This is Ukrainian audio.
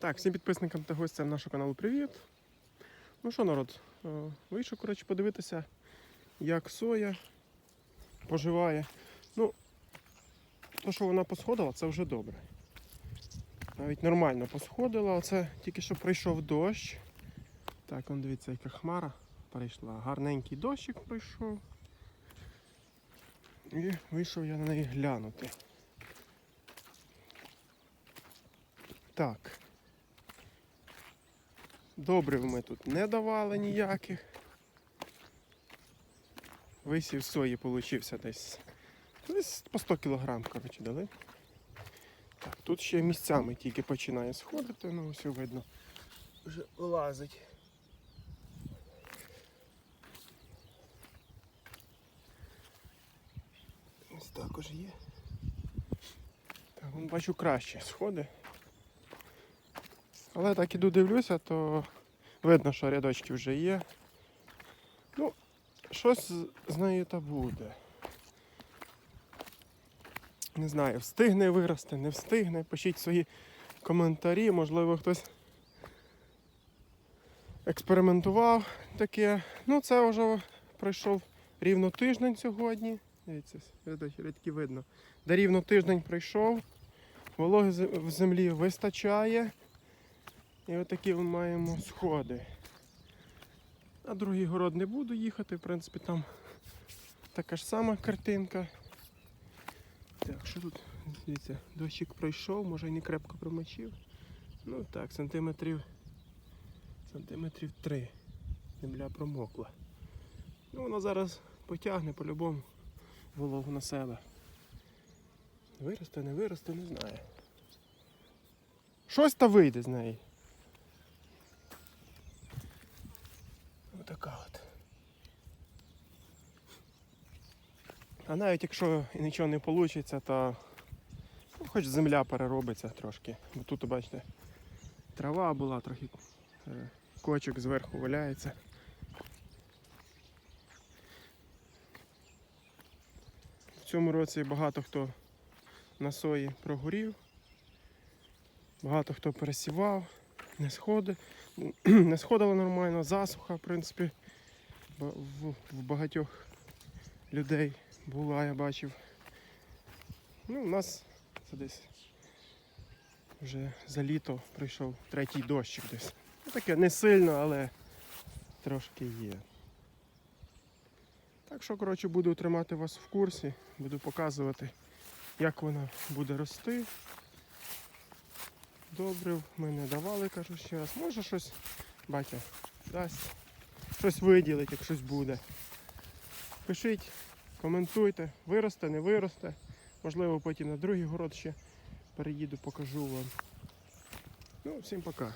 Так, всім підписникам та гостям нашого каналу привіт. Ну що, народ, е, вийшов, коротше, подивитися, як соя поживає. Ну, то, що вона посходила, це вже добре. Навіть нормально посходила, оце тільки що пройшов дощ. Так, он дивіться, яка хмара прийшла. Гарненький дощик пройшов. І вийшов я на неї глянути. Так. Добрив ми тут не давали ніяких. Висів сої получився десь. Десь по 100 кг, коротше, дали. Так, тут ще місцями тільки починає сходити, ну все видно. Вже вилазить. Ось також є. Так, вон бачу краще сходи. Але так іду дивлюся, то видно, що рядочки вже є. Ну, щось з- нею та буде. Не знаю, встигне вирости, не встигне. Пишіть свої коментарі, можливо, хтось експериментував таке. Ну, це вже пройшов рівно тиждень сьогодні. Дивіться, рядки видно. Де рівно тиждень пройшов. Вологи в землі вистачає. І отакі ми маємо сходи. На другий город не буду їхати, в принципі, там така ж сама картинка. Так, що тут? Дивіться, дощик пройшов, може і не крепко промочив. Ну так, сантиметрів. Сантиметрів три. Земля промокла. Ну вона зараз потягне по-любому вологу на себе. Виросте, не виросте, не знаю. Щось та вийде з неї. Отака от. А навіть якщо нічого не вийде, то ну, хоч земля переробиться трошки. Бо тут, бачите, трава була, трохи е, кочок зверху валяється. В цьому році багато хто на сої прогорів, багато хто пересівав, не сходи, не сходило нормально, засуха, в принципі, в, в багатьох людей була, я бачив. Ну, у нас це десь вже за літо прийшов третій дощик десь. Ну, таке не сильно, але трошки є. Так що, коротше, буду тримати вас в курсі, буду показувати, як вона буде рости. Добре, ми не давали, кажу ще раз. Може щось батя дасть, щось виділить, як щось буде. Пишіть, коментуйте, виросте, не виросте. Можливо, потім на другий город ще переїду, покажу вам. Ну, всім пока.